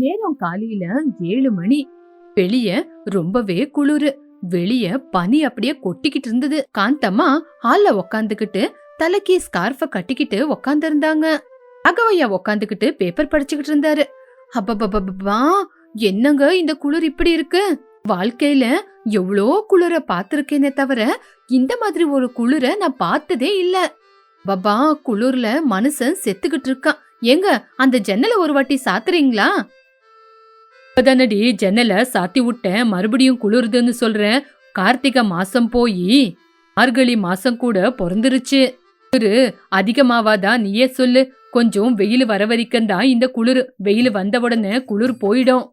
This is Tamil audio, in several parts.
நேரம் காலையில ஏழு மணி. வெளிய ரொம்பவே குளிரு. வெளிய பனி அப்படியே கொட்டிக்கிட்டு இருந்தது. காந்தம்மா ஹால்ல உக்காந்துக்கிட்டு தலைக்கு ஸ்கார்ஃப கட்டிக்கிட்டு உக்காந்து இருந்தாங்க ராகவையா உக்காந்துக்கிட்டு பேப்பர் படிச்சுக்கிட்டு இருந்தாரு. அப்பப்பப்பா என்னங்க இந்த குளிர் இப்படி இருக்கு? வாழ்க்கையில எவ்வளோ குளிர பாத்துருக்கேனே தவிர இந்த மாதிரி ஒரு குளிர நான் பார்த்ததே இல்ல. பாபா குளிர்ல மனுஷன் செத்துக்கிட்டு இருக்கான். ஏங்க அந்த ஜன்னலை ஒரு வாட்டி சாத்துறீங்களா? இப்பதானடி ஜன்னலை சாத்தி விட்டேன். மறுபடியும் குளிருதுன்னு சொல்றேன். கார்த்திகை மாசம் போய் மார்கழி மாசம் கூட பிறந்துருச்சு. குளிரு அதிகமாவாதா நீயே சொல்லு. கொஞ்சம் வெயில் வர வரைக்கும் தான் இந்த குளிர். வெயில் வந்த உடனே குளிர் போயிடும்.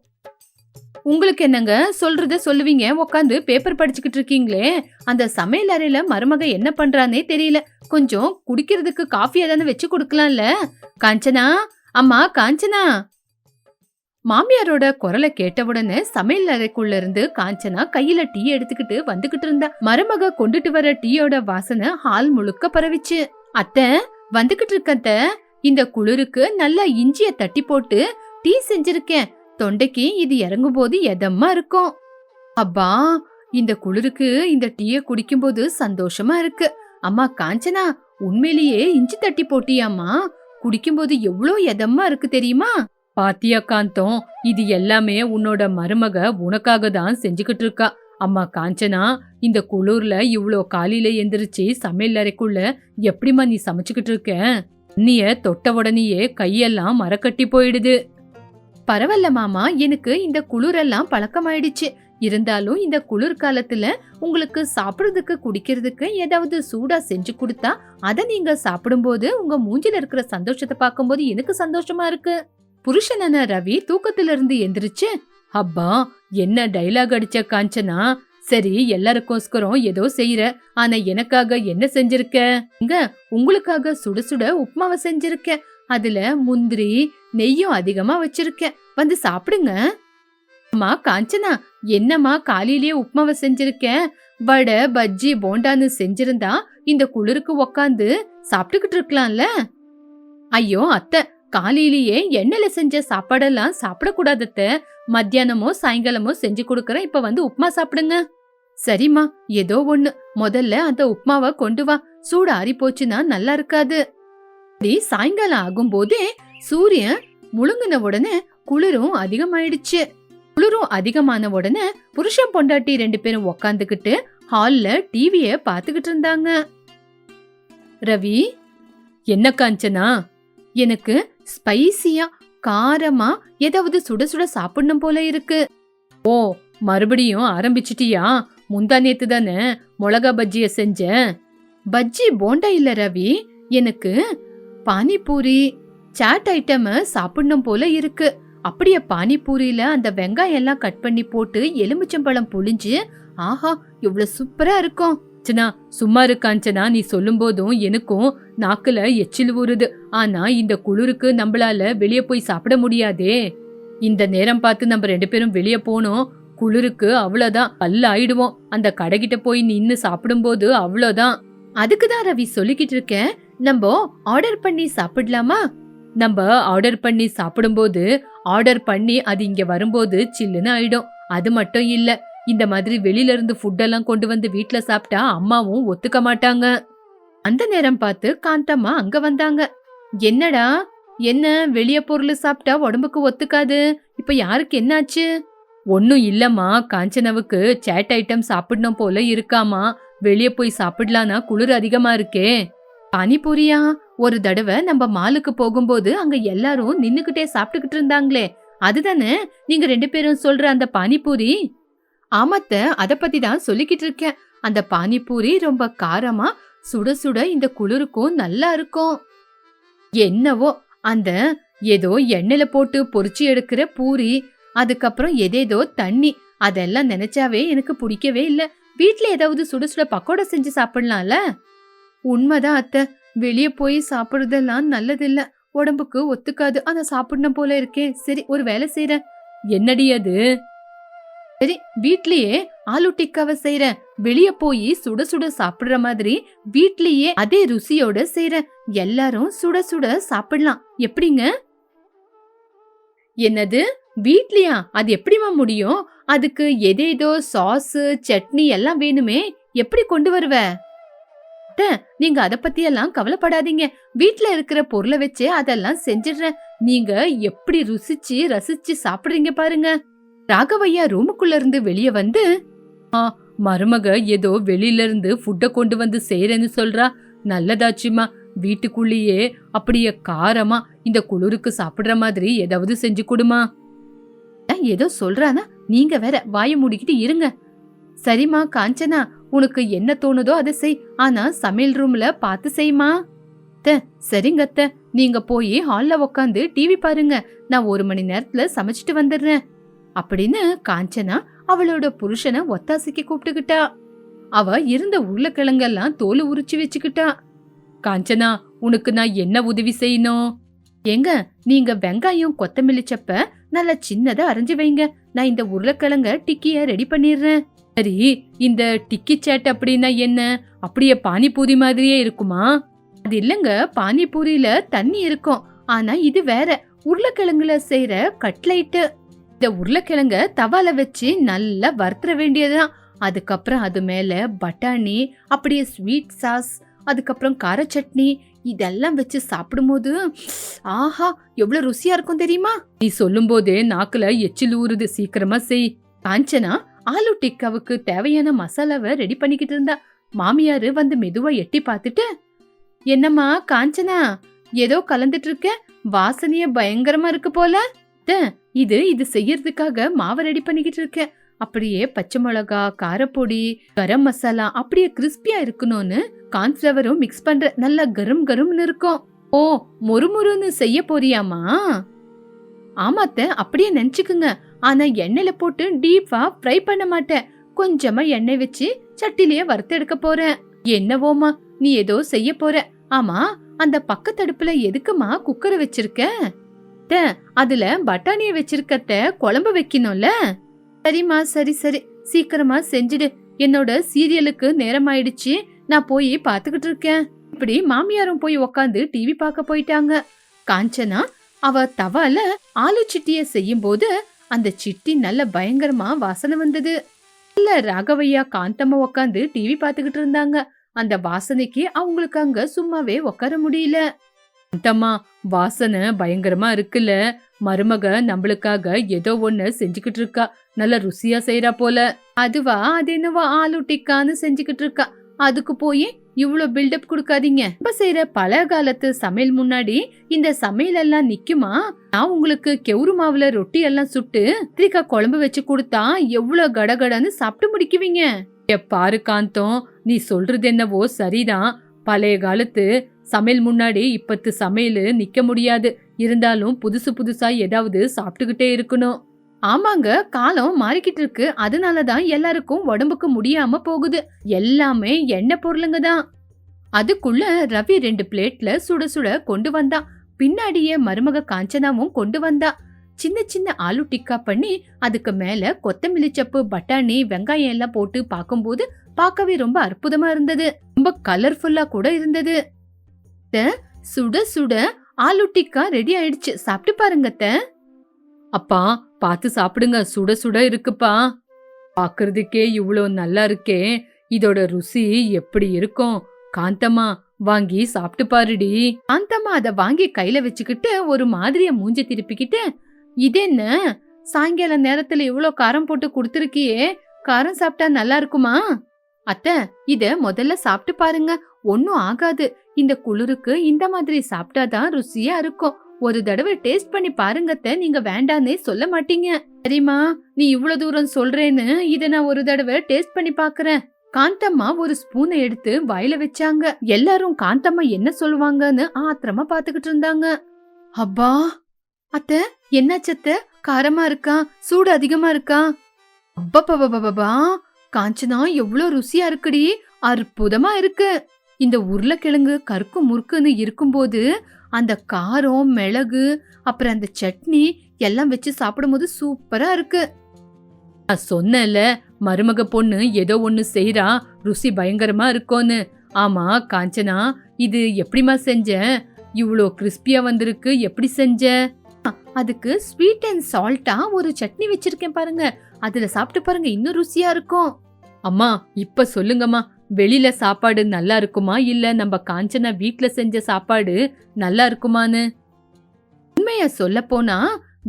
உங்களுக்கு என்னங்க? சொல்றத சொல்லுவீங்க. உட்காந்து பேப்பர் படிச்சுக்கிட்டு இருக்கீங்களே. அந்த சமையல் அறையில மருமக என்ன பண்றானே தெரியல. கொஞ்சம் குடிக்கிறதுக்கு காஃபி ஏதாவது வச்சு கொடுக்கலாம்ல. காஞ்சனா? அம்மா காஞ்சனா? மாமியாரோட குரலை கேட்டவுடனே சமையல் அறைக்குள்ள இருந்து காஞ்சனா கையில டீ எடுத்துக்கிட்டு வந்துகிட்டு இருந்தா. மருமக கொண்டுட்டு வர டீயோட வாசனை ஹால் முழுக்க பரவிச்சு. அத்தை வந்துகிட்டு இருக்கத்த இந்த குளிருக்கு நல்லா இஞ்சிய தட்டி போட்டு டீ செஞ்சிருக்கேன். தொண்டைக்கு இது இறங்கும் போது எதமா இருக்கும்? அப்பா இந்த குளிருக்கு இந்த டீயை குடிக்கும்போது சந்தோஷமா இருக்கு. அம்மா காஞ்சனா உண்மையிலேயே இஞ்சி தட்டி போட்டியாம்மா? குடிக்கும்போது எவ்வளோ எதமா இருக்கு தெரியுமா? பாத்தியா காந்தம் இது எல்லாமே உன்னோட மருமக உனக்காக தான் செஞ்சுக்கிட்டு இருக்கா. அம்மா காஞ்சனா இந்த குளிர்ல இவ்வளோ காலையில எந்திரிச்சு சமையல் அறைக்குள்ள எப்படிம்மா நீ சமைச்சுக்கிட்டு இருக்க? நீய தொட்ட உடனேயே கையெல்லாம் மரக்கட்டி போயிடுது. பரவாயில்ல மாமா எனக்கு இந்த குளிரெல்லாம் பழக்கமாயிடுச்சு. இருந்தாலும் இந்த குளிர் காலத்துல உங்களுக்கு சாப்பிடுறதுக்கு குடிக்கிறதுக்கு ஏதாவது சூடா செஞ்சு கொடுத்தா அதை நீங்க சாப்பிடும்போது உங்க மூஞ்சில இருக்கிற சந்தோஷத்தை பார்க்கும்போது எனக்கு சந்தோஷமா இருக்கு. புருஷனான ரவி தூக்கத்துல இருந்து எந்திரிச்சு அப்பா என்ன டைலாக் அடிச்ச காஞ்சனா? சரி எல்லாருக்கோஸ்கரம் ஏதோ செய்யற ஆனா எனக்காக என்ன செஞ்சிருக்க? உங்களுக்காக சுட சுட உப்மாவை செஞ்சிருக்க. அதுல முந்திரி நெய்யும் அதிகமா வச்சிருக்கேன் வந்து சாப்பிடுங்க. அம்மா காஞ்சனா என்னம்மா காலையிலேயே உப்மாவை செஞ்சிருக்கேன் வடை பஜ்ஜி போண்டான்னு செஞ்சிருந்தா இந்த குளிருக்கு உக்காந்து சாப்பிட்டுக்கிட்டு இருக்கலாம்ல? ஐயோ அத்தை காலையிலேயே எண்ணெயில செஞ்ச சாப்பாடெல்லாம் சாப்பிடக்கூடாதத்த. மத்தியானமோ சாயங்காலமோ செஞ்சு கொடுக்கறேன். இப்ப வந்து உப்மா சாப்பிடுங்க. சரிம்மா ஏதோ ஒண்ணு. முதல்ல அந்த உப்மாவை கொண்டு வா. சூடு ஆறி போச்சுன்னா நல்லா இருக்காது. அப்படி சாயங்காலம் ஆகும்போதே சூரியன் முழுங்கின உடனே குளிரும் அதிகமாயிடுச்சு. குளிரும் அதிகமான உடனே புருஷன் பொண்டாட்டி ரெண்டு பேரும் உக்காந்துக்கிட்டு ஹால்ல டிவிய பாத்துக்கிட்டு இருந்தாங்க. ரவி என்ன காஞ்சனா? எனக்கு ஸ்பைசியா காரமா ஏதாவது சுட சுட சாப்பிடணும் போல இருக்கு. ஓ மறுபடியும் ஆரம்பிச்சிட்டியா? முந்தா நேத்து தானே மிளகா பஜ்ஜிய செஞ்சேன். பஜ்ஜி போண்டா இல்ல ரவி எனக்கு பானிபூரி சாட் ஐட்டம் சாப்பிடணும் போல இருக்கு. அப்படியே பானிபூரியில அந்த வெங்காயம் எல்லாம் கட் பண்ணி போட்டு எலுமிச்சம்பழம் புளிஞ்சு ஆஹா இவ்வளவு சூப்பரா இருக்கும். அஞ்சனா சும்மா இருக்காஞ்சனா நீ சொல்லும் போதும் எனக்கும் நாக்குல எச்சில் ஊறுது. ஆனா இந்த குளிருக்கு நம்மளால வெளிய போய் சாப்பிட முடியாதே. இந்த நேரம் பார்த்து நம்ம ரெண்டு பேரும் வெளியே போனோம். குளிருக்கு அவ்வளோதான் பல்ல ஆயிடுவோம் அந்த கடைகிட்ட போய் நின்னு சாப்பிடும்போது அவ்வளோதான். அதுக்கு தான் ரவி சொல்லிக்கிட்டு இருக்கேன் நம்ம ஆர்டர் பண்ணி சாப்பிடலாமா? நம்ம ஆர்டர் பண்ணி சாப்பிடும்போது ஆர்டர் பண்ணி அது இங்க வரும்போது சில்லுன்னு ஆயிடும். அது மட்டும் இல்லை இந்த மாதிரி வெளியில இருந்து ஃபுட்டெல்லாம் கொண்டு வந்து வீட்ல சாப்பிட்டா அம்மாவும் ஒத்துக்க மாட்டாங்க. அந்த நேரம் பார்த்து காந்தம்மா அங்க வந்தாங்க. என்னடா? என்ன? வெளிய பொருள் சாப்பிட்டா உடம்புக்கு ஒத்துக்காது. இப்ப யாருக்கு என்னாச்சு? ஒன்னும் இல்லம்மா. காஞ்சனவுக்கு சேட் ஐட்டம் சாப்பிடணும் போல இருக்காமா வெளியே போய் சாப்பிடலானா குளிர் அதிகமா இருக்கே. பானிபூரியா ஒரு தடவை நம்ம மாலுக்கு போகும்போது அங்க எல்லாரும் நின்னுக்கிட்டே சாப்பிட்டுக்கிட்டு இருந்தாங்களே. அதுதானே? நீங்க ரெண்டு பேரும் சொல்ற அந்த பானிபூரி ஆமாத்த அத பத்தி தான் சொல்லிக்கிட்டு இருக்கேன் அந்த பானிபூரி ரொம்ப காரமா சுட சுட இந்த குளிருக்கும் நல்லா இருக்கும். என்னவோ அந்த ஏதோ எண்ணெயில போட்டு பொறிச்சு எடுக்கிற பூரி அதுக்கப்புறம் எதேதோ தண்ணி அதெல்லாம் நினைச்சாவே எனக்கு பிடிக்கவே இல்ல. வீட்ல ஏதாவது சுட சுட பக்கோடா செஞ்சு சாப்பிடலாம்ல? உண்மைதான் அத்தை. வெளியே போய் சாப்பிடுறதெல்லாம் நல்லதில்ல. உடம்புக்கு ஒத்துக்காது. ஆனா சாப்பிடணும் போல இருக்கே. சரி ஒரு வேலை செய்யறேன் என்னடி அது? சரி வீட்லயே ஆலு டிக்காவை செய்யறேன் வெளிய போய் சுட சுட சாப்பிடுற மாதிரி வீட்லயே அதே ருசியோட செய்யறேன் எல்லாரும் சுட சுட சாப்பிடலாம். எப்படிங்க? என்னது? வீட்லயா? அது எப்படிம்மா முடியும்? அதுக்கு எதேதோ சாஸ் சட்னி எல்லாம் வேணுமே. எப்படி கொண்டு வருவ? நீங்க அத பத்தி எல்லாம் கவலைப்படாதீங்க. வீட்ல இருக்கிற பொருளை வச்சே அதெல்லாம் செஞ்சிடுறேன். நீங்க எப்படி ருசிச்சு ரசிச்சு சாப்பிடுறீங்க பாருங்க. ராகவையா ரூமுக்குள்ள இருந்து வெளியே வந்து "ஆ, மருமக ஏதோ வெளியில இருந்து ஃபுட்ட கொண்டு வந்து செய்யறேன்னு சொல்றா. நல்லதாச்சுமா வீட்டுக்குள்ளேயே அப்படியே காரமா இந்த குளிருக்கு சாப்பிடுற மாதிரி ஏதாவது செஞ்சு கொடுமா. ஏதோ சொல்றானா? நீங்க வேற வாய மூடிக்கிட்டு இருங்க. சரிம்மா காஞ்சனா உனக்கு என்ன தோணுதோ அதை செய். ஆனா சமையல் ரூம்ல பார்த்து செய்மா. அத்தை, சரிங்க அத்தை நீங்க போய் ஹால்ல உக்காந்து டிவி பாருங்க. நான் ஒரு மணி நேரத்துல சமைச்சிட்டு வந்துடுறேன். அப்படின்னு காஞ்சனா அவளோட புருஷனை ஒத்தாசைக்கு கூப்பிட்டுக்கிட்டா. அவ இருந்த உருளைக்கிழங்கெல்லாம் தோல் உரிச்சு வச்சுக்கிட்டா. காஞ்சனா உனக்கு நான் என்ன உதவி செய்யணும்? ஏங்க நீங்க வெங்காயம் கொத்தமல்லி சப்ப நல்லா சின்னதா அரைஞ்சு வைங்க. நான் இந்த உருளைக்கிழங்க டிக்கிய ரெடி பண்ணிடுறேன். சரி இந்த டிக்கி சேட் அப்படின்னா என்ன? அப்படியே பானிபூரி மாதிரியே இருக்குமா? அது இல்லங்க பானிபூரியில தண்ணி இருக்கும். ஆனா இது வேற உருளைக்கிழங்குல செய்யற கட்லைட்டு. இந்த உருளைக்கிழங்க தவால வச்சு நல்லா வறுத்துற வேண்டியதுதான். அதுக்கப்புறம் அது மேல பட்டாணி அப்படியே ஸ்வீட் சாஸ் அதுக்கப்புறம் கார சட்னி இதெல்லாம் வச்சு சாப்பிடும்போது ஆஹா எவ்வளவு ருசியா இருக்கும் தெரியுமா? நீ சொல்லும் போதே நாக்குல எச்சில் ஊறுது. சீக்கிரமா செய். காஞ்சனா ஆலு டிக்காவுக்கு தேவையான மசாலாவை ரெடி பண்ணிக்கிட்டு இருந்தா. மாமியாரு வந்து மெதுவா எட்டி பார்த்துட்டு என்னம்மா காஞ்சனா ஏதோ கலந்துட்டு இருக்க? வாசனைய பயங்கரமா இருக்கு போல. அத்தை, இது இது செய்யறதுக்காக மாவை ரெடி பண்ணிக்கிட்டு இருக்கேன் அப்படியே பச்சை மிளகா காரப்பொடி கரம் மசாலா அப்படியே கிறிஸ்பியா இருக்கணும்னு கார்ன்ஃபிளவரும் மிக்ஸ் பண்ற நல்லா கரும் கரும்னு இருக்கும். ஓ மொறுமொறுன்னு செய்ய போறியாமா ஆமாத்த அப்படியே நினைச்சுக்குங்க. ஆனா எண்ணெயில போட்டு டீப்பா ஃப்ரை பண்ண மாட்டேன். கொஞ்சமா எண்ணெய் வச்சு சட்டிலேயே வறுத்தெடுக்க போறேன். என்னவோமா நீ ஏதோ செய்ய போற. ஆமா அந்த பக்கத்தடுப்புல எதுக்குமா குக்கரை வச்சிருக்க? அத்தை, அதுல பட்டாணிய வச்சிருக்கத்த குழம்பு வைக்கணும்ல? சரிம்மா சரி சரி. சீக்கிரமா செஞ்சுடு. என்னோட சீரியலுக்கு நேரம் ஆயிடுச்சு நான் போய் பாத்துக்கிட்டு இருக்கேன். இப்படி மாமியாரும் போய் உக்காந்து டிவி பார்க்க போயிட்டாங்க. காஞ்சனா அவ தவால ஆலு சிட்டிய செய்யும் போது அந்த சிட்டி நல்ல பயங்கரமா வாசனை வந்தது. இல்ல ராகவையா காந்தம்மா உக்காந்து டிவி பார்த்துக்கிட்டு இருந்தாங்க. அந்த வாசனைக்கு அவங்களுக்கு அங்க சும்மாவே உட்கார முடியல. காந்தம்மா வாசனை பயங்கரமா இருக்குல்ல. மருமக நம்மளுக்காக ஏதோ ஒண்ணு செஞ்சுக்கிட்டு இருக்கா. நல்ல ருசியா செய்யறா போல. அதுவா அது என்னவோ ஆலு டிக்கான்னு செஞ்சுக்கிட்டு இருக்கா. அதுக்கு போய் இவ்வளோ பில்டப் கொடுக்காதீங்க. இப்ப செய்யற பழைய காலத்து சமையல் முன்னாடி இந்த சமையல் எல்லாம் நிக்குமா? நான் உங்களுக்கு கெவுரு மாவுல ரொட்டி எல்லாம் சுட்டு கத்திரிக்கா குழம்பு வச்சு கொடுத்தா எவ்வளவு கடகடன்னு சாப்பிட்டு முடிக்குவீங்க. ஏ பாரு காந்தம். நீ சொல்றது என்னவோ சரிதான். பழைய காலத்து சமையல் முன்னாடி இப்பத்து சமையல் நிக்க முடியாது. இருந்தாலும் புதுசு புதுசா ஏதாவது சாப்பிட்டுக்கிட்டே இருக்கணும். ஆமாங்க காலம் மாறிக்கிட்டு இருக்கு. அதனாலதான் எல்லாருக்கும் உடம்புக்கு முடியாம போகுது. எல்லாமே எண்ணெய் பொருளுங்க தான். அதுக்குள்ள ரவி ரெண்டு பிளேட்ல சுட சுட கொண்டு வந்தான் பின்னாடியே மருமக காஞ்சனாவும் கொண்டு வந்தா. சின்ன சின்ன ஆலு டிக்கா பண்ணி அதுக்கு மேல கொத்தமல்லி சப்பு பட்டாணி வெங்காயம் எல்லாம் போட்டு பார்க்கும்போது பார்க்கவே ரொம்ப அற்புதமா இருந்தது. ரொம்ப கலர்ஃபுல்லா கூட இருந்தது. சுட சுட ஆலுட்டிக்கா ரெடி ஆயிடுச்சு. சாப்பிட்டு பாருங்க அத்தை. அப்பா பார்த்து சாப்பிடுங்க. சுட சுட இருக்குப்பா. பாக்குறதுக்கே இவ்வளோ நல்லா இருக்கே. இதோட ருசி எப்படி இருக்கும்? காந்தம்மா வாங்கி சாப்பிட்டு பாருடி. காந்தம்மா அத வாங்கி கையில வச்சுக்கிட்டு ஒரு மாதிரிய மூஞ்சி திருப்பிக்கிட்டு இது என்ன? சாயங்கால நேரத்துல இவ்ளோ காரம் போட்டு கொடுத்துருக்கியே. காரம் சாப்பிட்டா நல்லா இருக்குமா? அத்த இத முதல்ல சாப்பிட்டு பாருங்க. ஒன்னும் ஆகாது. இந்த குளிருக்கு இந்த மாதிரி சாப்பிட்டாதான் ருசியா இருக்கும். ஒரு தடவை டேஸ்ட் பண்ணி பாருங்க அத்தை நீங்க வேண்டான்னே சொல்ல மாட்டீங்க. சரிம்மா நீ இவ்வளவு தூரம் சொல்றேன்னு இத நான் ஒரு தடவை டேஸ்ட் பண்ணி பாக்குறேன். காந்தம்மா ஒரு ஸ்பூனை எடுத்து வாயில வச்சாங்க. எல்லாரும் காந்தம்மா என்ன சொல்லுவாங்கன்னு ஆத்திரமா பாத்துக்கிட்டு இருந்தாங்க. அப்பா அத்தை என்னாச்சு காரமா இருக்கா? சூடு அதிகமா இருக்கா? அப்பப்பா காஞ்சனா எவ்வளவு ருசியா இருக்குடி. அற்புதமா இருக்கு. இந்த உருளைக்கிழங்கு கருக்கு முறுக்குன்னு இருக்கும்போது அந்த காரம் மிளகு அப்புறம் அந்த சட்னி எல்லாம் வச்சு சாப்பிடும்போது சூப்பரா இருக்கு. நான் சொன்னேன்ல மருமக பொண்ணு ஏதோ ஒன்று செய்கிறா ருசி பயங்கரமா இருக்கும்னு. ஆமா காஞ்சனா இது எப்படிம்மா செஞ்ச? இவ்வளோ கிறிஸ்பியா வந்திருக்கு எப்படி செஞ்ச? அதுக்கு ஸ்வீட் அண்ட் சால்ட்டா ஒரு சட்னி வச்சிருக்கேன் பாருங்க. அதுல சாப்பிட்டு பாருங்க இன்னும் ருசியா இருக்கும். அம்மா இப்ப சொல்லுங்கம்மா வெளியில சாப்பாடு நல்லா இருக்குமா? இல்ல நம்ம காஞ்சனா வீட்ல செஞ்ச சாப்பாடு நல்லா இருக்குமான்னு? உண்மைய சொல்ல போனா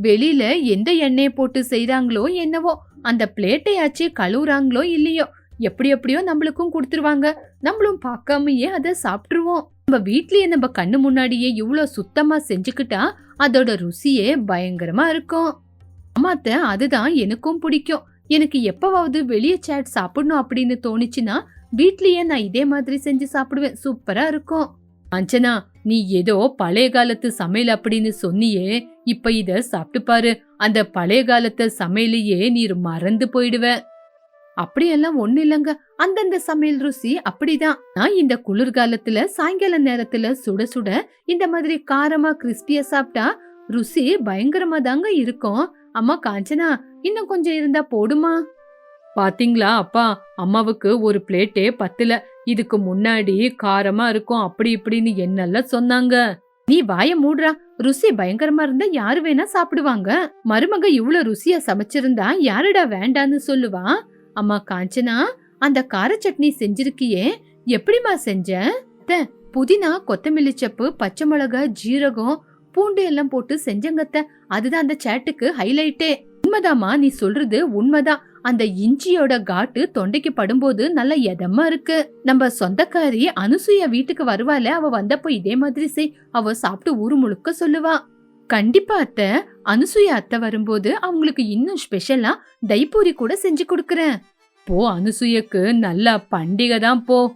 வெளியில எந்த எண்ணெயை போட்டு செய்யறாங்களோ என்னவோ அந்த பிளேட்டையாச்சு கழுவுறாங்களோ இல்லையோ எப்படி எப்படியோ நம்மளுக்கும் கொடுத்துருவாங்க. நம்மளும் பார்க்காமயே அதை சாப்பிட்டுருவோம். நம்ம வீட்லயே நம்ம கண்ணு முன்னாடியே இவ்வளோ சுத்தமா செஞ்சுக்கிட்டா அதோட ருசியே பயங்கரமா இருக்கும். அம்மாத்த அதுதான் எனக்கும் பிடிக்கும். எனக்கு எப்பவாவது வெளியே சாட் சாப்பிடணும் அப்படின்னு தோணுச்சுன்னா வீட்லயே நான் இதே மாதிரி செஞ்சு சாப்பிடுவேன். சூப்பரா இருக்கும். அஞ்சனா நீ ஏதோ பழைய காலத்து சமையல் அப்படின்னு சொன்னியே இப்ப இத சாப்பிட்டு பாரு. அந்த பழைய காலத்து சமையலையே நீ மறந்து போயிடுவ. அப்படியெல்லாம் ஒண்ணு இல்லங்க. அந்தந்த சமையல் ருசி அப்படிதான். நான் இந்த குளிர்காலத்துல சாயங்கால நேரத்துல சுட சுட இந்த மாதிரி காரமா கிறிஸ்பியா சாப்பிட்டா ருசி பயங்கரமா தாங்க இருக்கும். அம்மா காஞ்சனா இன்னும் கொஞ்சம் இருந்தா போடுமா? பாத்தீங்களா? அப்பா அம்மாவுக்கு ஒரு பிளேட்டே பத்துல. இதுக்கு முன்னாடி காரமா இருக்கும் அப்படி இப்படின்னு என்னெல்லாம் சொன்னாங்க? நீ வாய மூடுறா. ருசி பயங்கரமா இருந்தா யாரு வேணா சாப்பிடுவாங்க. மருமக இவ்வளவு ருசியா சமைச்சிருந்தா யாருடா வேண்டான்னு சொல்லுவா? அம்மா காஞ்சனா அந்த கார சட்னி செஞ்சிருக்கியே. எப்படிம்மா செஞ்ச? புதினா கொத்தமல்லி சப்பு பச்சை மிளகா ஜீரகம் பூண்டு எல்லாம் போட்டு செஞ்சங்கத்த அதுதான் அந்த சேட்டுக்கு ஹைலைட்டே உண்மைதாம்மா நீ சொல்றது உண்மைதான். அந்த இஞ்சியோட காட்டு தொண்டைக்கு படும்போது நல்ல எதமா இருக்கு. நம்ம சொந்தக்காரி அனுசூயா வீட்டுக்கு வருவாள அவ வந்தப்போ இதே மாதிரி செய். அவ சாப்பிட்டு ஊரு முழுக்க சொல்லுவா. கண்டிப்பா அத்தை. அனுசூயா அத்தை வரும்போது அவங்களுக்கு இன்னும் ஸ்பெஷலா தைப்பூரி கூட செஞ்சு கொடுக்கறேன். போ அனுசூயக்கு நல்ல பண்டிகை தான் போ.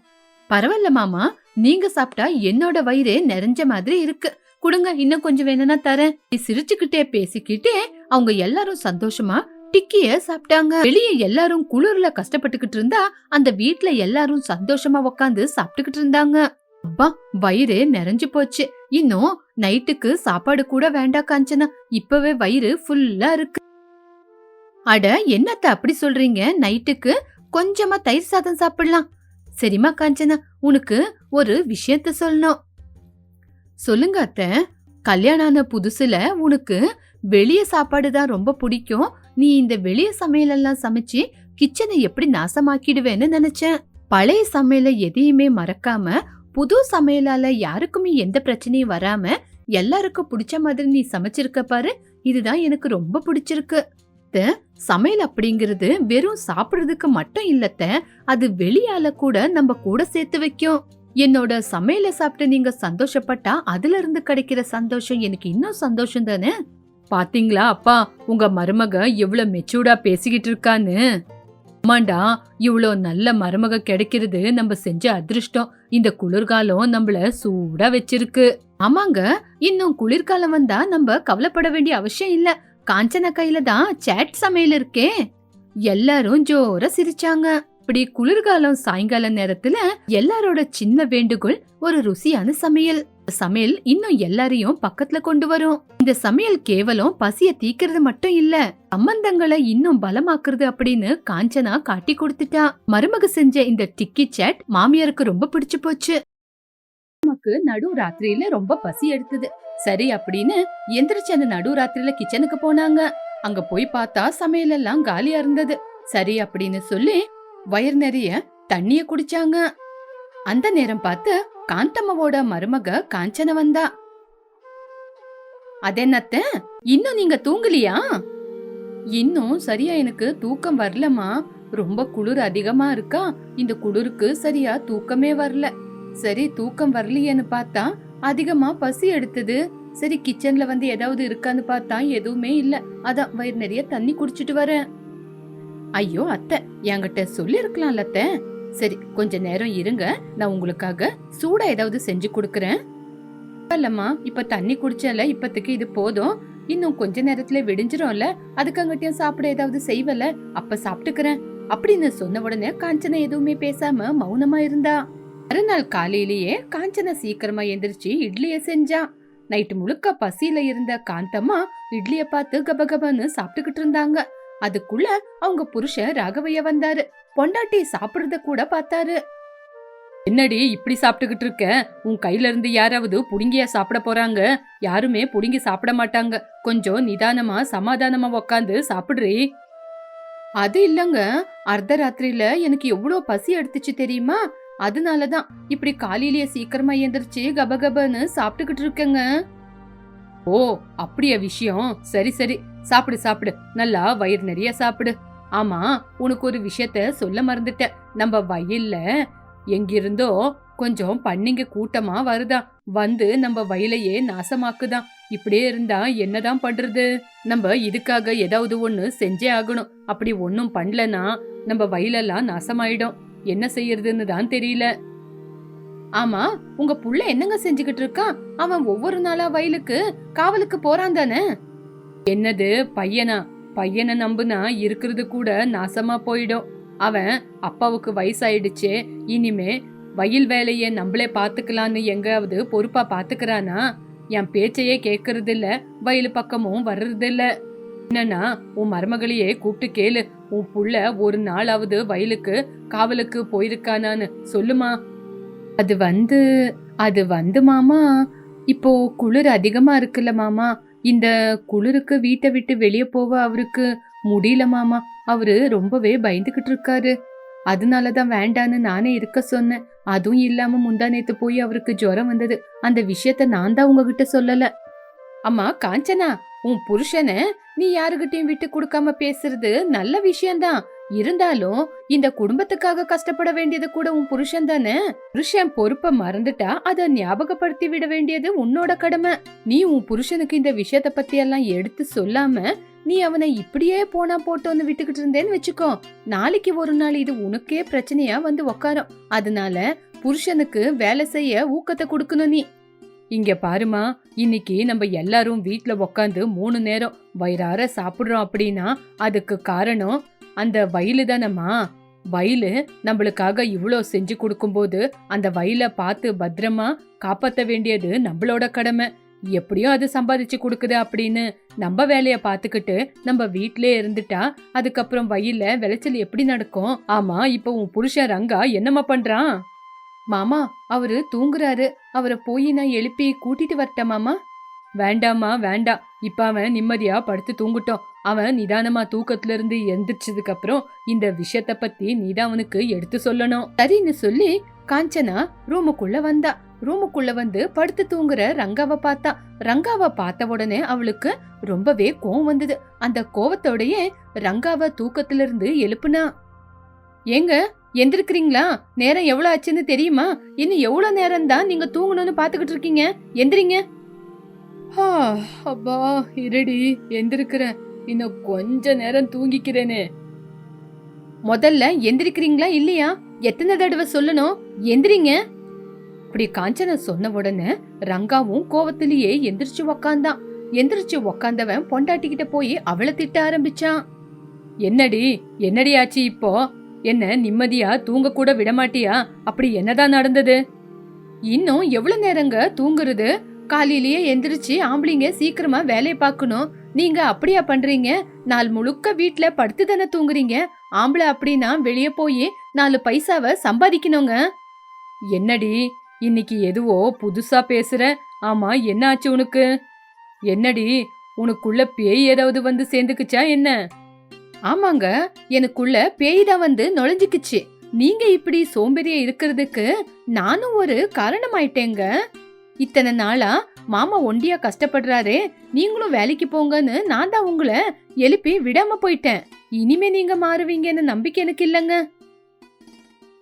பரவாயில்ல மாமா நீங்க சாப்பிட்டா என்னோட வயிறு நிறைஞ்ச மாதிரி இருக்கு. கொடுங்க இன்னும் கொஞ்சம் வேணும்னா தரேன். நீ சிரிச்சுக்கிட்டே பேசிக்கிட்டே அவங்க எல்லாரும் சந்தோஷமா டிக்கிய சாப்பிட்டாங்க. வெளியே எல்லாரும் குளிர்ல கஷ்டப்பட்டுக்கிட்டு இருந்தா அந்த வீட்ல எல்லாரும் சந்தோஷமா உக்காந்து சாப்பிட்டுக்கிட்டு இருந்தாங்க. அப்பா வயிறு நிறைஞ்சு போச்சு. இன்னும் நைட்டுக்கு சாப்பாடு கூட வேண்டாம் காஞ்சனா இப்பவே வயிறு ஃபுல்லா இருக்கு. அட என்னத்த அப்படி சொல்றீங்க? நைட்டுக்கு கொஞ்சமா தயிர் சாதம் சாப்பிடலாம். சரிம்மா காஞ்சனா உனக்கு ஒரு விஷயத்த சொல்லணும். சொல்லுங்க அத்த. கல்யாணம் ஆன புதுசுல உனக்கு வெளிய சாப்பாடு தான் ரொம்ப பிடிக்கும். நீ இந்த வெளிய சமையலெல்லாம் சமைச்சு கிச்சனை எப்படி நாசமாக்கிடுவேன்னு நினைச்சேன். பழைய சமையல எதையுமே மறக்காம புது சமையலால யாருக்குமே எந்த பிரச்சனையும் வராம எல்லாருக்கும் பிடிச்ச மாதிரி நீ சமைச்சிருக்க பாரு. இதுதான் எனக்கு ரொம்ப பிடிச்சிருக்கு. அத்தை, சமையல் அப்படிங்கிறது வெறும் சாப்பிடுறதுக்கு மட்டும் இல்லத்த அது வெளியால கூட நம்ம கூட சேர்த்து வைக்கும். என்னோட சமையல சாப்பிட்டு நீங்க சந்தோஷப்பட்டா அதுல இருந்து கிடைக்கிற சந்தோஷம் எனக்கு இன்னும் சந்தோஷம் தானே? பாத்தீங்களா அப்பா உங்க மருமக எவ்வளவு மெச்சூர்டா பேசிக்கிட்டு இருக்கான்னு? ஆமாண்டா இவ்வளோ நல்ல மருமக கிடைக்கிறது நம்ம செஞ்ச அதிர்ஷ்டம். இந்த குளிர்காலம் நம்மள சூடா வச்சிருக்கு. ஆமாங்க இன்னும் குளிர்காலம் வந்தா நம்ம கவலைப்பட வேண்டிய அவசியம் இல்ல. காஞ்சன கையில தான் சேட் சமையல் இருக்கே. எல்லாரும் ஜோர சிரிச்சாங்க. இப்படி குளிர்காலம் சாயங்கால நேரத்துல எல்லாரோட சின்ன வேண்டுகோள் ஒரு ருசியான சமையல். சமையல் இன்னும் எல்லாரையும் பக்கத்துல கொண்டு வரும். இந்த சமையல் கேவலம் பசிய தீக்கிறது மட்டும் இல்ல சம்பந்தங்களை இன்னும் பலமாக்குறது அப்படின்னு காஞ்சனா காட்டி கொடுத்துட்டா. மருமக செஞ்ச இந்த டிக்கி சாட் மாமியாருக்கு ரொம்ப பிடிச்சு போச்சு. நமக்கு நடு ராத்திரியில ரொம்ப பசி எடுத்தது. சரி அப்படின்னு எந்திரிச்சு அந்த நடு ராத்திரியில கிச்சனுக்கு போனாங்க. அங்க போய் பார்த்தா சமையல் எல்லாம் காலியா இருந்தது. சரி அப்படின்னு சொல்லி வயிறு நிறைய தண்ணிய குடிச்சாங்க. அந்த நேரம் பார்த்து காந்தம்மாவோட மருமக காஞ்சன வந்தா. அதென்னத்த? இன்னும் நீங்க தூங்கலியா? இன்னும் சரியா எனக்கு தூக்கம் வரலமா ரொம்ப குளிர் அதிகமா இருக்கா. இந்த குளிருக்கு சரியா தூக்கமே வரல. சரி தூக்கம் வரலையேன்னு பார்த்தா அதிகமா பசி எடுத்தது. சரி கிச்சன்ல வந்து ஏதாவது இருக்கான்னு பார்த்தா எதுவுமே இல்ல. அதான் வயிறு நிறைய தண்ணி குடிச்சிட்டு வரேன். ஐயோ அத்தை என்கிட்ட சொல்லிருக்கலாம்ல அத்தை. சரி கொஞ்ச நேரம் இருங்க. நான் உங்களுக்காக சூடா ஏதாவது செஞ்சு கொடுக்கறேன். இல்லம்மா இப்ப தண்ணி குடிச்சல இப்பத்துக்கு இது போதும். இன்னும் கொஞ்ச நேரத்துல விடிஞ்சிரும்ல. அதுக்காங்கட்டியும் சாப்பிட ஏதாவது செய்வல? அப்ப சாப்பிட்டுக்கிறேன். அப்படின்னு சொன்ன உடனே காஞ்சனா எதுவுமே பேசாம மௌனமா இருந்தா. மறுநாள் காலையிலேயே காஞ்சனா சீக்கிரமா எந்திரிச்சு இட்லிய செஞ்சா. நைட்டு முழுக்க பசியில இருந்த காந்தம்மா இட்லிய பார்த்து கபகபன்னு சாப்பிட்டுக்கிட்டு இருந்தாங்க. அதுக்குள்ள அவங்க புருஷன் ராகவைய வந்தாரு. பொண்டாட்டி சாப்பிடுறத கூட பார்த்தாரு. என்னடி இப்படி சாப்பிட்டுக்கிட்டு இருக்க? உன் கையில இருந்து யாராவது புடுங்கியா சாப்பிட போறாங்க? யாருமே புடுங்கி சாப்பிட மாட்டாங்க. கொஞ்சம் நிதானமா சமாதானமா உக்காந்து சாப்பிடுறி. அது இல்லங்க. அர்த்த ராத்திரியில எனக்கு எவ்வளோ பசி எடுத்துச்சு தெரியுமா? அதனாலதான் இப்படி காலையிலேயே சீக்கிரமா எந்திரிச்சு கபகபன்னு சாப்பிட்டுக்கிட்டு இருக்கேங்க. ஓ அப்படியா விஷயம். சரி சரி. சாப்பிடு சாப்பிடு. நல்லா வயிறு நிறைய சாப்பிடு. ஆமா உனக்கு ஒரு விஷயத்த சொல்ல மறந்துட்டேன். நம்ம வயல்ல எங்கிருந்தோ கொஞ்சம் பண்ணிங்க கூட்டமா வருதா. வந்து நம்ம வயலையே நாசமாக்குதான். இப்படியே இருந்தா என்னதான் பண்றது? நம்ம இதுக்காக ஏதாவது ஒண்ணு செஞ்சே ஆகணும். அப்படி ஒன்னும் பண்ணலனா நம்ம வயலெல்லாம் நாசமாயிடும். என்ன செய்யறதுன்னு தான் தெரியல. ஆமா உங்க புள்ள என்னங்க செஞ்சுக்கிட்டு இருக்கான் அவன் ஒவ்வொரு நாளா வயலுக்கு காவலுக்கு போறான் தானே? என்னது பையனா? பையனை நம்புனா இருக்கிறது கூட நாசமா போயிடும். அவன் அப்பாவுக்கு வயசாயிடுச்சே. இனிமே வயல் வேலைய நம்மளே பாத்துக்கலான்னு எங்காவது பொறுப்பா பாத்துக்கிறானா என் பேச்சையே கேக்குறது இல்ல வயல் பக்கமும் வர்றது இல்ல என்னன்னா உன் மருமகளையே கூப்பிட்டு கேளு. உன் புள்ள ஒரு நாளாவது வயலுக்கு காவலுக்கு போயிருக்கானான்னு சொல்லுமா? அது வந்து அது வந்து மாமா இப்போ குளிர் அதிகமா இருக்குல்ல மாமா. இந்த குளிருக்கு வீட்டை விட்டு வெளியே போக அவருக்கு முடியல மாமா. அவரு ரொம்பவே பயந்துகிட்டு இருக்காரு. அதனாலதான் வேண்டான்னு நானே இருக்க சொன்னேன். அதுவும் இல்லாம முந்தா நேத்து போய் அவருக்கு ஜுரம் வந்தது. அந்த விஷயத்த நான் தான் உங்ககிட்ட சொல்லல. அம்மா காஞ்சனா உன் புருஷனை நீ யாருகிட்டயும் விட்டு கொடுக்காம பேசுறது நல்ல விஷயம்தான். இருந்தாலும் இந்த குடும்பத்துக்காக கஷ்டப்பட வேண்டியது கூட உன் புருஷன் தானே? புருஷன் பொறுப்ப மறந்துட்டா அத ஞாபகப்படுத்தி விட வேண்டியது உன்னோட கடமை. நீ உன் புருஷனுக்கு இந்த விஷயத்த பத்தி எல்லாம் எடுத்து சொல்லாம நீ அவனை இப்படியே போனா போட்டோன்னு விட்டுக்கிட்டு இருந்தேன்னு வச்சுக்கோ. நாளைக்கு ஒரு நாள் இது உனக்கே பிரச்சனையா வந்து உக்காரும். அதனால புருஷனுக்கு வேலை செய்ய ஊக்கத்தை கொடுக்கணும் நீ. இங்க பாருமா இன்னைக்கு நம்ம எல்லாரும் வீட்ல உக்காந்து மூணு நேரம் வயிறார சாப்பிடுறோம் அப்படின்னா அதுக்கு காரணம் அந்த வயலு தானம்மா? வயலு நம்மளுக்காக இவ்வளோ செஞ்சு கொடுக்கும்போது அந்த வயலை பார்த்து பத்திரமா காப்பாற்ற வேண்டியது நம்மளோட கடமை. எப்படியோ அது சம்பாதிச்சு கொடுக்குது அப்படின்னு நம்ம வேலைய பார்த்துக்கிட்டு நம்ம வீட்டிலே இருந்துட்டா அதுக்கப்புறம் வயல்ல விளைச்சல் எப்படி நடக்கும்? ஆமா இப்போ உன் புருஷன் ரங்கா என்னம்மா பண்றான்? மாமா அவரு தூங்குறாரு. அவரை போய் நான் எழுப்பி கூட்டிட்டு வரட்டேன் மாமா. வேண்டாமா வேண்டாம். இப்ப அவன் நிம்மதியா படுத்து தூங்கட்டும். அவன் நிதானமா தூக்கத்துல இருந்து எந்திரிச்சதுக்கு அப்புறம் இந்த விஷயத்த பத்தி நீதான் அவனுக்கு எடுத்து சொல்லணும். சரின்னு சொல்லி காஞ்சனா ரூமுக்குள்ள வந்தா. ரூமுக்குள்ள வந்து படுத்து தூங்குற ரங்காவை பார்த்தா. ரங்காவை பார்த்த உடனே அவளுக்கு ரொம்பவே கோவம் வந்தது. அந்த கோவத்தோடயே ரங்காவை தூக்கத்துல இருந்து எழுப்புனா. ஏங்க எந்திருக்கிறீங்களா? நேரம் எவ்வளவு ஆச்சுன்னு தெரியுமா? இன்னும் எவ்வளவு நேரம் தான் நீங்க தூங்கணும்னு பாத்துக்கிட்டு இருக்கீங்க? எந்திரிங்க. அப்பா இருடி எந்திருக்கிறேன். இன்னும் கொஞ்ச நேரம் தூங்கிக்கிறேனே. முதல்ல எந்திரிக்கிறீங்களா இல்லையா? எத்தனை தடவை சொல்லணும்? எந்திரிங்க. இப்படி காஞ்சனா சொன்ன உடனே ரங்காவும் கோவத்திலேயே எந்திரிச்சு உக்காந்தான். எந்திரிச்சு உக்காந்தவன் பொண்டாட்டிக்கிட்ட போய் அவளை திட்ட ஆரம்பிச்சான். என்னடி? என்னடி ஆச்சு இப்போ? என்ன நிம்மதியா? தூங்க கூட விடமாட்டியா? அப்படி என்னதான் நடந்தது? இன்னும் எவ்வளவு நேரங்க தூங்குறது? காலையிலேயே எந்திரிச்சு ஆம்பளைங்க சீக்கிரமா வேலையை பார்க்கணும். நீங்க அப்படியா பண்றீங்க? நாள் முழுக்க வீட்ல படுத்து தானே தூங்குறீங்க? ஆம்பளை அப்படின்னா வெளியே போய் நாலு பைசாவை சம்பாதிக்கணுங்க. என்னடி இன்னைக்கு எதுவோ புதுசா பேசுற. ஆமா என்ன ஆச்சு உனக்கு? என்னடி உனக்குள்ள பேய் ஏதாவது வந்து சேர்ந்துக்குச்சா என்ன? ஆமாங்க எனக்குள்ள பேய் தான் வந்து நுழைஞ்சுக்குச்சு. நீங்க இப்படி சோம்பேறியா இருக்கிறதுக்கு நானும் ஒரு காரணமாயிட்டேங்க. இத்தனை நாளா மாமா ஒண்டியா கஷ்டப்படுறாரே நீங்களும் வேலைக்கு போங்கன்னு நான் தான் உங்களை எழுப்பி விடாம போயிட்டேன். இனிமே நீங்க மாறுவீங்கன்னு நம்பிக்கை எனக்கு இல்லைங்க.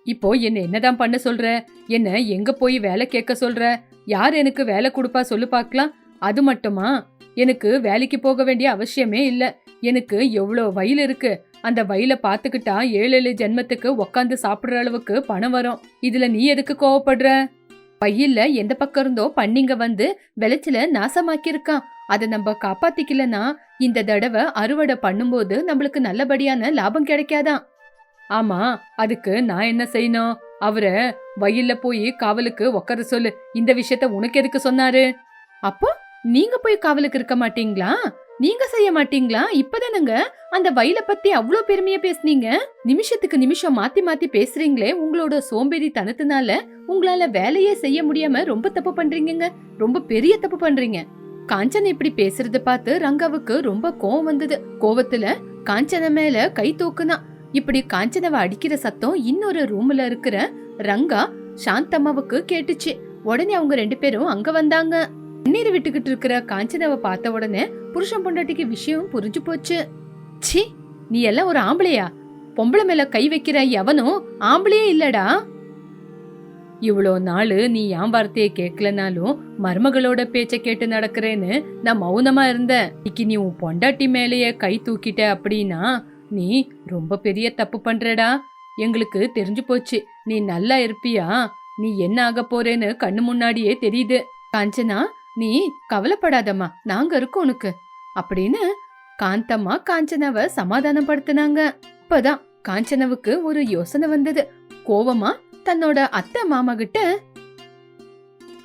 இப்போ என்ன என்னதான் பண்ண சொல்ற? என்ன எங்க போய் வேலை கேட்க சொல்ற? யார் எனக்கு வேலை கொடுப்பா சொல்லு பார்க்கலாம். அது மட்டுமா? எனக்கு வேலைக்கு போக வேண்டிய அவசியமே இல்ல. எனக்கு எவ்வளோ வயல் இருக்கு. அந்த வயல பார்த்துக்கிட்டா ஏழு ஏழு ஜென்மத்துக்கு உக்காந்து சாப்பிடுற அளவுக்கு பணம் வரும். இதுல நீ எதுக்கு கோவப்படுற? பையில எந்த பக்கம் இருந்தோ பண்ணிங்க வந்து விளைச்சல நாசமாக்கியிருக்கான். அதை நம்ம காப்பாத்திக்கலனா இந்த தடவை அறுவடை பண்ணும்போது நம்மளுக்கு நல்லபடியான லாபம் கிடைக்காதான். ஆமா அதுக்கு நான் என்ன செய்யணும்? அவரை வயல்ல போய் காவலுக்கு உக்கார சொல்லு. இந்த விஷயத்த உனக்கு எதுக்கு சொன்னாரு? அப்போ நீங்க போய் காவலுக்கு இருக்க மாட்டீங்களா? நீங்க செய்ய மாட்டீங்களா? இப்பதானுங்க. அந்த வயல பத்தி அவ்வளோ பெருமையா பேசுனீங்க. நிமிஷத்துக்கு நிமிஷம் மாத்தி மாத்தி பேசுறீங்களே உங்களோட சோம்பேறி தனத்தினால உங்களால வேலையே செய்ய முடியாம ரொம்ப தப்பு பண்றீங்கங்க. ரொம்ப பெரிய தப்பு பண்றீங்க. காஞ்சன் இப்படி பேசுறத பார்த்து ரங்காவுக்கு ரொம்ப கோவம் வந்தது. கோவத்துல காஞ்சன மேல கை தூக்குனா. இப்படி காஞ்சனவை அடிக்கிற சத்தம் இன்னொரு ரூம்ல இருக்கிற ரங்கா சாந்தம்மாவுக்கு கேட்டுச்சு. உடனே அவங்க ரெண்டு பேரும் அங்க வந்தாங்க. தண்ணீர் விட்டுக்கிட்டு இருக்கிற காஞ்சனாவை பார்த்த உடனே புருஷன் பொண்டாட்டிக்கு விஷயம் புரிஞ்சு போச்சு. சி நீ எல்லாம் ஒரு ஆம்பளையா? பொம்பளை மேல கை வைக்கிற எவனும் ஆம்பளையே இல்லடா. இவ்வளோ நாளு நீ என் வார்த்தையை கேட்கலனாலும் மருமகளோட பேச்ச கேட்டு நடக்கிறேன்னு நான் மௌனமா இருந்தேன். இன்னைக்கு நீ உன் பொண்டாட்டி மேலேயே கை தூக்கிட்ட அப்படின்னா நீ ரொம்ப பெரிய தப்பு பண்றடா. எங்களுக்கு தெரிஞ்சு போச்சு. நீ நல்லா இருப்பியா? நீ என்ன ஆக போறேன்னு கண்ணு முன்னாடியே தெரியுது. காஞ்சனா நீ கவலைப்படாதம்மா நாங்க இருக்கோம் உனக்கு. அப்படின்னு காந்தம்மா காஞ்சனாவை சமாதானப்படுத்தினாங்க. அப்பதான் காஞ்சனாவுக்கு ஒரு யோசனை வந்தது. கோவமா தன்னோட அத்தை மாமா கிட்ட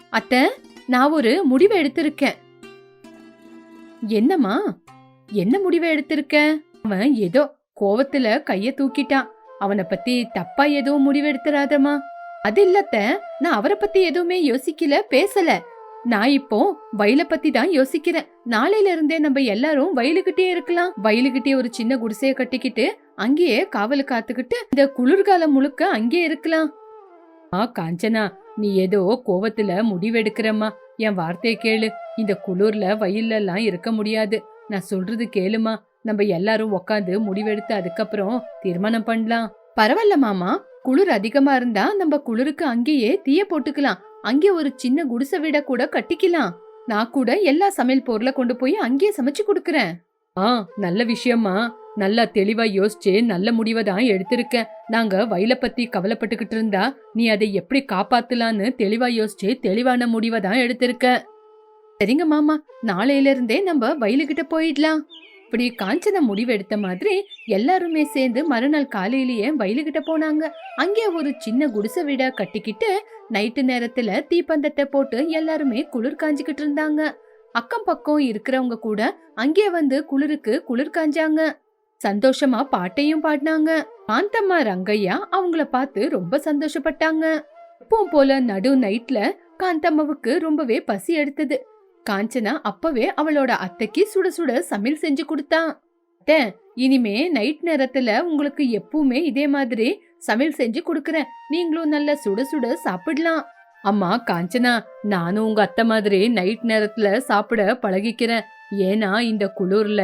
அத்தை நான் ஒரு முடிவை எடுத்திருக்கேன். என்னம்மா? என்ன முடிவை எடுத்திருக்க? அவன் ஏதோ கோவத்துல கைய தூக்கிட்டான் அவனை பத்தி தப்பா எதுவும் முடிவெடுத்துறாதம்மா அது இல்லத்த நான் அவரை பத்தி எதுவுமே யோசிக்கல பேசல. நான் இப்போ வயல பத்தி தான் யோசிக்கிறேன். நாளையில இருந்தே நம்ம எல்லாரும் வயலுக்கிட்டே இருக்கலாம். வயலுக்கிட்டே ஒரு சின்ன குடிசைய கட்டிக்கிட்டு அங்கேயே காவல் காத்துக்கிட்டு இந்த குளிர்காலம் முழுக்க அங்கேயே இருக்கலாம். ஆ காஞ்சனா நீ ஏதோ கோவத்துல முடிவெடுக்கிறம்மா. என் வார்த்தையை கேளு. இந்த குளிர்ல வயல்ல எல்லாம் இருக்க முடியாது. நான் சொல்றது கேளுமா. நம்ம எல்லாரும் உக்காந்து முடிவெடுத்து அதுக்கப்புறம் தீர்மானம் பண்ணலாம். பரவாயில்ல மாமா. குளிர் அதிகமா இருந்தா நம்ம குளிருக்கு அங்கேயே தீய போட்டுக்கலாம். அங்கே ஒரு சின்ன குடிசை வீட கூட கட்டிக்கலாம். நான் கூட எல்லா சமையல் பொருளை கொண்டு போய் அங்கேயே சமைச்சு கொடுக்கறேன். ஆ நல்ல விஷயமா நல்லா தெளிவா யோசிச்சு நல்ல முடிவை தான் எடுத்திருக்கேன் நாங்க வயல பத்தி கவலைப்பட்டுக்கிட்டு இருந்தா நீ அதை எப்படி காப்பாத்தலான்னு தெளிவா யோசிச்சு தெளிவான முடிவை தான் எடுத்திருக்க. சரிங்க மாமா. நாளையில இருந்தே நம்ம வயலுகிட்ட போயிடலாம். இப்படி காஞ்சன முடிவு எடுத்த மாதிரி எல்லாருமே சேர்ந்து மறுநாள் காலையிலேயே வயலுகிட்ட போனாங்க. அங்கே ஒரு சின்ன குடிசை வீட கட்டிக்கிட்டு நைட்டு நேரத்துல தீப்பந்தத்தை போட்டு எல்லாருமே குளிர் காஞ்சிக்கிட்டு இருந்தாங்க. அக்கம் பக்கம் இருக்கிறவங்க கூட அங்கே வந்து குளிருக்கு குளிர் காஞ்சாங்க. சந்தோஷமா பாட்டையும் பாடினாங்க. காந்தம்மா ரங்கையா அவங்கள பார்த்து ரொம்ப சந்தோஷப்பட்டாங்க. எப்பவும் போல நடு நைட்ல காந்தம்மாவுக்கு ரொம்பவே பசி எடுத்தது. காஞ்சனா அப்பவே அவளோட அத்தைக்கு சுட சுட சமையல் செஞ்சு கொடுத்தான் இனிமே நைட் நேரத்துல உங்களுக்கு எப்பவுமே இதே மாதிரி சமையல் செஞ்சு கொடுக்கறேன். நீங்களும் நல்ல சுட சுட சாப்பிடலாம். அம்மா காஞ்சனா நானும் உங்க அத்தை மாதிரி நைட் நேரத்துல சாப்பிட பழகிக்கிறேன். ஏன்னா இந்த குளிர்ல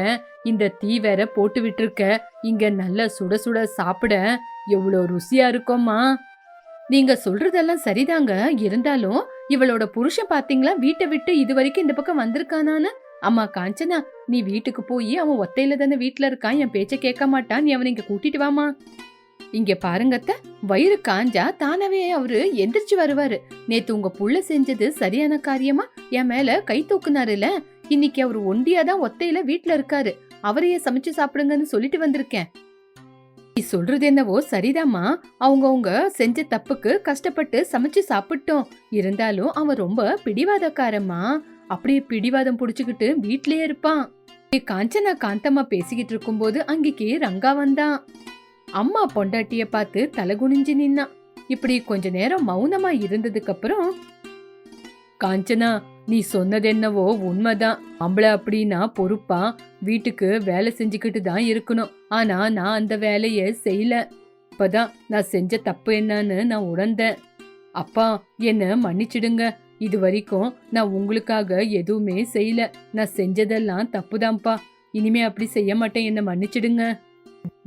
இந்த தீ வேற போட்டு விட்டுருக்க. இங்க நல்ல சுட சுட சாப்பிட எவ்வளோ ருசியா இருக்கும்மா. நீங்க சொல்றதெல்லாம் சரிதாங்க. இருந்தாலும் இவளோட புருஷன் பாத்தீங்களா? வீட்டை விட்டு இது வரைக்கும் இந்த பக்கம் வந்திருக்கானான்னு? அம்மா காஞ்சனா நீ வீட்டுக்கு போய் அவன் ஒத்தையில தானே வீட்டுல இருக்கான்? என் பேச்ச கேட்க மாட்டான் நீ அவனை இங்க கூட்டிட்டு வாமா இங்க பாருங்கத்த வயிறு காஞ்சா தானவே அவரு எந்திரிச்சு வருவாரு. நேத்து உங்க புள்ள செஞ்சது சரியான காரியமா? என் மேல கை தூக்குனாருல இன்னைக்கு அவர் ஒண்டியாதான் ஒத்தையில வீட்டுல இருக்காரு. அவரையே சமைச்சு சாப்பிடுங்கன்னு சொல்லிட்டு வந்திருக்கேன். நீ சொல்றது என்னவோ சரிதாம்மா. அவங்க செஞ்ச தப்புக்கு கஷ்டப்பட்டு சமைச்சு சாப்பிட்டோம். இருந்தாலும் அவன் ரொம்ப பிடிவாதக்காரம்மா. அப்படியே பிடிவாதம் புடிச்சுக்கிட்டு வீட்லயே இருப்பான். காஞ்சனா காந்தம்மா பேசிக்கிட்டு இருக்கும்போது அங்கிக்கு ரங்கா வந்தான். அம்மா பொண்டாட்டிய பார்த்து தலை குனிஞ்சு நின்னான் இப்படி கொஞ்ச நேரம் மௌனமா இருந்ததுக்கு அப்புறம் காஞ்சனா நீ சொன்னது என்னவோ உண்மைதான். ஆம்பளை அப்படின்னா பொறுப்பா வீட்டுக்கு வேலை செஞ்சுக்கிட்டு தான் இருக்கணும். ஆனா நான் அந்த வேலைய செய்யல. இப்பதான் நான் செஞ்ச தப்பு என்னன்னு நான் உணர்ந்தேன். அப்பா என்ன மன்னிச்சிடுங்க. இது வரைக்கும் நான் உங்களுக்காக எதுவுமே செய்யல. நான் செஞ்சதெல்லாம் தப்புதான்ப்பா. இனிமே அப்படி செய்ய மாட்டேன். என்ன மன்னிச்சிடுங்க.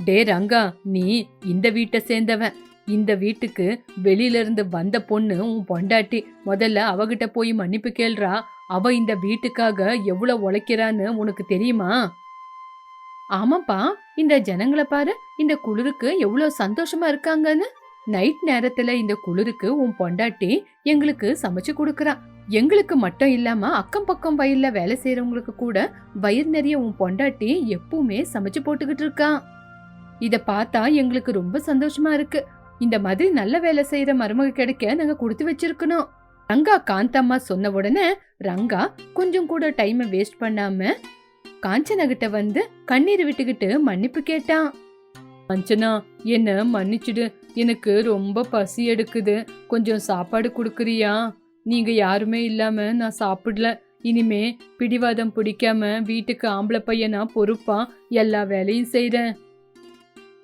டே ரங்கா நீ இந்த வீட்டை சேர்ந்தவன். இந்த வீட்டுக்கு வெளியில இருந்து வந்த பொண்ணு உன் பொண்டாட்டி. முதல்ல அவகிட்ட போய் மன்னிப்பு கேள்றா. அவ இந்த வீட்டுக்காக எவ்வளவு உழைக்கிறான்னு உனக்கு தெரியுமா? ஆமாப்பா இந்த ஜனங்களை பாரு. இந்த குளிருக்கு எவ்வளவு சந்தோஷமா இருக்காங்கன்னு. நைட் நேரத்துல இந்த குளிருக்கு உன் பொண்டாட்டி எங்களுக்கு சமைச்சு கொடுக்கறா. எங்களுக்கு மட்டும் இல்லாம அக்கம் பக்கம் வயல்ல வேலை செய்யறவங்களுக்கு கூட வயிறு நிறைய உன் பொண்டாட்டி எப்பவுமே சமைச்சு போட்டுக்கிட்டு இருக்கா. இத பார்த்தா எங்களுக்கு ரொம்ப சந்தோஷமா இருக்கு. இந்த மாதிரி நல்ல வேலை செய்யற மருமக கிடைக்க நாங்க கொடுத்து வச்சிருக்கணும். ரங்கா காந்தம்மா சொன்ன உடனே ரங்கா கொஞ்சம் கூட டைமை வேஸ்ட் பண்ணாம காஞ்சனகிட்ட வந்து கண்ணீர் விட்டுக்கிட்டு மன்னிப்பு கேட்டான். காஞ்சனா என்ன மன்னிச்சிடு. எனக்கு ரொம்ப பசி எடுக்குது. கொஞ்சம் சாப்பாடு கொடுக்குறியா? நீங்க யாருமே இல்லாம நான் சாப்பிடல. இனிமே பிடிவாதம் பிடிக்காம வீட்டுக்கு ஆம்பளை பையனா பொறுப்பா எல்லா வேலையும் செய்றேன்.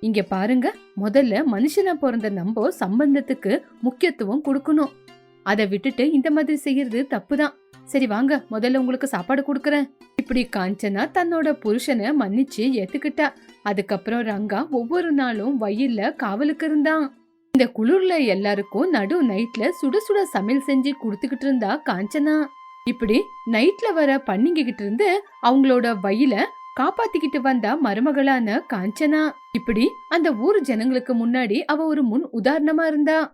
இங்க பாருங்க முதல்ல மனுஷனா பிறந்த நம்ம சம்பந்தத்துக்கு முக்கியத்துவம் கொடுக்கணும். அதை விட்டுட்டு இந்த மாதிரி செய்யறது தப்புதான். சரி வாங்க முதல்ல உங்களுக்கு சாப்பாடு கொடுக்கறேன். இப்படி காஞ்சனா தன்னோட புருஷனை மன்னிச்சு ஏத்துக்கிட்டா. அதுக்கப்புறம் ரங்கா ஒவ்வொரு நாளும் வயல்ல காவலுக்கு இருந்தான். இந்த குளிர்ல எல்லாருக்கும் நடு நைட்ல சுட சுட சமையல் செஞ்சு கொடுத்துக்கிட்டு இருந்தா காஞ்சனா. இப்படி நைட்ல வர பன்னிங்க கிட்ட இருந்து அவங்களோட வயல காப்பாத்திக்கிட்டு வந்தா மருமகளான காஞ்சனா. இப்படி அந்த ஊர் ஜனங்களுக்கு முன்னாடி அவ ஒரு முன் உதாரணமா இருந்தா.